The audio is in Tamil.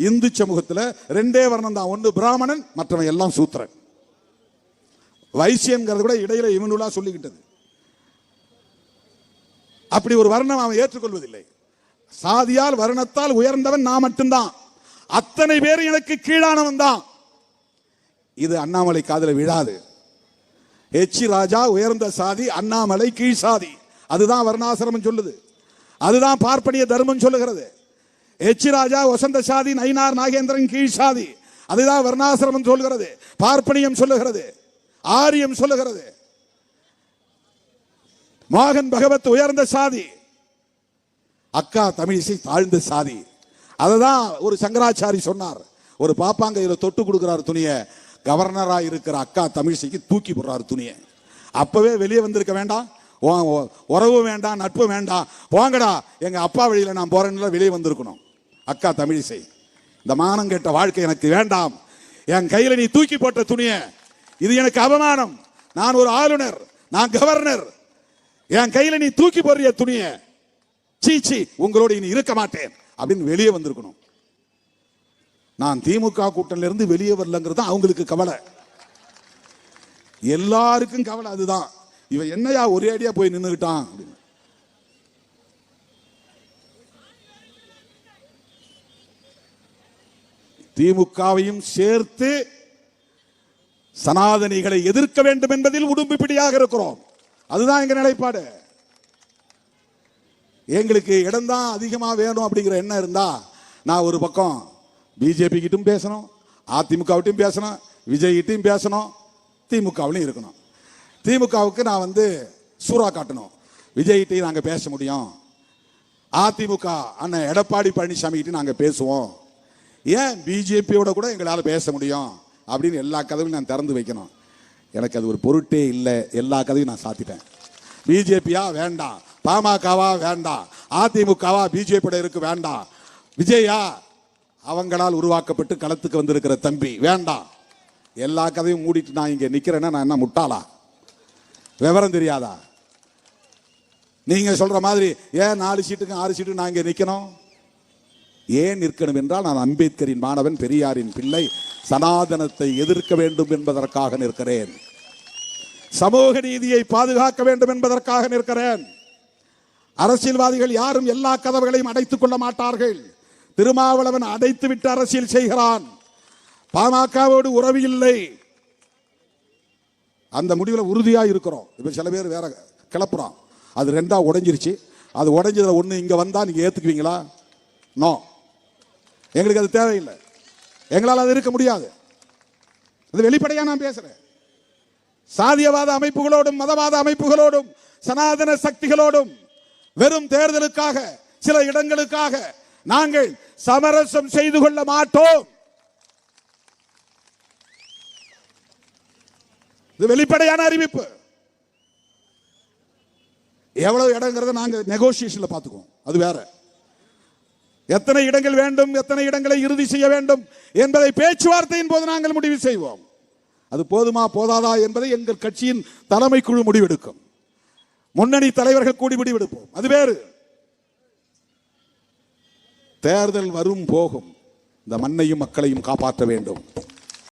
இந்து சமூகத்துல ரெண்டே வர்ணம் தான். ஒன்று பிராமணன் மற்றவன் எல்லாம் சூத்திரன். வைசியன்கிறது கூட இடையில இவனுலா சொல்லிக்கிட்டது. அப்படி ஒரு வர்ணம் அவன் ஏற்றுக்கொள்வதில்லை. சாதியால் வர்ணத்தால் உயர்ந்தவன் நான் மட்டும்தான். அத்தனை பேர் எனக்கு கீழானவன் தான். இது அண்ணாமலை காதல விழாது. எச்சி ராஜா உயர்ந்த சாதி அண்ணாமலை கீழ் சாதி. அதுதான் வர்ணாசிரமம் சொல்லுது. அதுதான் பார்ப்பனிய தர்மம் சொல்லுகிறது. எச்சி ராஜா வசந்த சாதி நயினார் நாகேந்திரன் கீழ் சாதி. அதுதான் வர்ணாசிரமம் சொல்லுகிறது. பார்ப்பனியம் சொல்லுகிறது. ஆரியம் சொல்லுகிறது. மோகன் பகவத் உயர்ந்த சாதி. அக்கா தமிழிசை தாழ்ந்த சாதி. அதுதான் ஒரு சங்கராச்சாரி சொன்னார். ஒரு பாப்பாங்கையில் தொட்டு கொடுக்குறாரு துணியை. கவர்னரா இருக்கிற அக்கா தமிழிசைக்கு தூக்கி போடுறாரு துணியை. அப்பவே வெளியே வந்திருக்க வேண்டாம். உறவு வேண்டாம் நட்பு வேண்டாம். போங்கடா எங்க அப்பா வழியில நான் போறேன்னு வெளியே வந்திருக்கணும். அக்கா தமிழிசை இந்த மானம் கேட்ட வாழ்க்கை எனக்கு வேண்டாம். என் கையில நீ தூக்கி போட்ட துணியை. இது எனக்கு அவமானம். நான் ஒரு ஆளுநர் நான் கவர்னர். என் கையில் நீ தூக்கி போடுறிய துணியை. சீ சீ உங்களோட இனி இருக்க மாட்டேன் அப்படின்னு வெளியே வந்திருக்கணும். நான் திமுக கூட்டணிலிருந்து வெளியே வரலங்கிறது தான் அவங்களுக்கு கவலை. எல்லாருக்கும் கவலை அதுதான். இவன் என்னையா ஒரே அடியா போய் நின்றுக்கிட்டான் அப்படின்னு. திமுகவையும் சேர்த்து சனாதனிகளை எதிர்க்க வேண்டும் என்பதில் உடும்பு பிடியாக இருக்கிறோம். அதுதான் எங்க நிலைப்பாடு. எங்களுக்கு இடம்தான் அதிகமாக வேணும் அப்படிங்கிற எண்ணம் இருந்தா நான் ஒரு பக்கம் பிஜேபி கிட்டும் பேசணும் அதிமுகவிட்டையும் பேசணும் விஜய் கிட்டையும் பேசணும் திமுகவிலையும் இருக்கணும். திமுகவுக்கு நான் வந்து சூறா காட்டணும். விஜய் நாங்கள் பேச முடியும். அதிமுக அண்ணன் எடப்பாடி பழனிசாமி கிட்டையும் நாங்கள் பேசுவோம். ஏன் பிஜேபியோட கூட எங்களால் பேச முடியும்? அப்படின்னு எல்லா கதவையும் நான் திறந்து வைக்கணும். எனக்கு அது ஒரு பொருட்டே இல்லை. எல்லா கதவையும் நான் சாத்திட்டேன். பிஜேபியா? வேண்டாம். பாமகவா? வேண்டாம். அதிமுகவா? பிஜேபியோட இருக்கு? வேண்டாம். விஜயா? அவங்களால் உருவாக்கப்பட்டு களத்துக்கு வந்திருக்கிற தம்பி. வேண்டாம். எல்லா கதையும் மூடிட்டு நான் இங்கே நிற்கிறேன்னா நான் என்ன முட்டாளா? விவரம் தெரியாதா? நீங்கள் சொல்கிற மாதிரி ஏன் நாலு சீட்டுக்கும் ஆறு சீட்டுக்கு நான் இங்கே நிற்கணும் ஏன் நிற்கணும் என்றால் நான் அம்பேத்கரின் மாணவன் பெரியாரின் பிள்ளை சனாதனத்தை எதிர்க்க வேண்டும் என்பதற்காக நிற்கிறேன். சமூக நீதியை பாதுகாக்க வேண்டும் என்பதற்காக நிற்கிறேன். அரசியல்வாதிகள் யாரும் எல்லா கதவுகளையும் அடைத்துக் கொள்ள மாட்டார்கள். திருமாவளவன் அடைத்து விட்டு அரசியல் செய்கிறான். பாமகவோடு உறவு இல்லை. அந்த முடிவில் உறுதியா இருக்கிறோம். இப்போ சில பேர் வேற கிளப்புறான். அது ரெண்டா உடைஞ்சிருச்சு. அது உடைஞ்சதில் ஒண்ணு இங்க வந்தால் நீங்க ஏற்றுக்குவீங்களா நோ எங்களுக்கு அது தேவையில்லை. எங்களால் அது இருக்க முடியாது. அது வெளிப்படையாக நான் பேசுகிறேன் சாதியவாத அமைப்புகளோடும் மதவாத அமைப்புகளோடும் சனாதன சக்திகளோடும் வெறும் தேர்தலுக்காக சில இடங்களுக்காக நாங்கள் சமரசம் செய்து கொள்ள மாட்டோம். இது வெளிப்படையான அறிவிப்பு. எவ்வளவு இடங்கிறத நாங்கள் நெகோசியேஷன்ல பார்த்துக்குவோம். அது வேற. எத்தனை இடங்கள் வேண்டும் எத்தனை இடங்களை இறுதி செய்ய வேண்டும் என்பதை பேச்சுவார்த்தையின் போது நாங்கள் முடிவு செய்வோம். அது போதுமா போதாதா என்பதை எங்கள் கட்சியின் தலைமை குழு முடிவெடுக்கும். முன்னணி தலைவர்கள் கூடி முடிவெடுப்போம். அது வேறு. தேர்தல் வரும் போகும். இந்த மண்ணையும் மக்களையும் காப்பாற்ற வேண்டும்.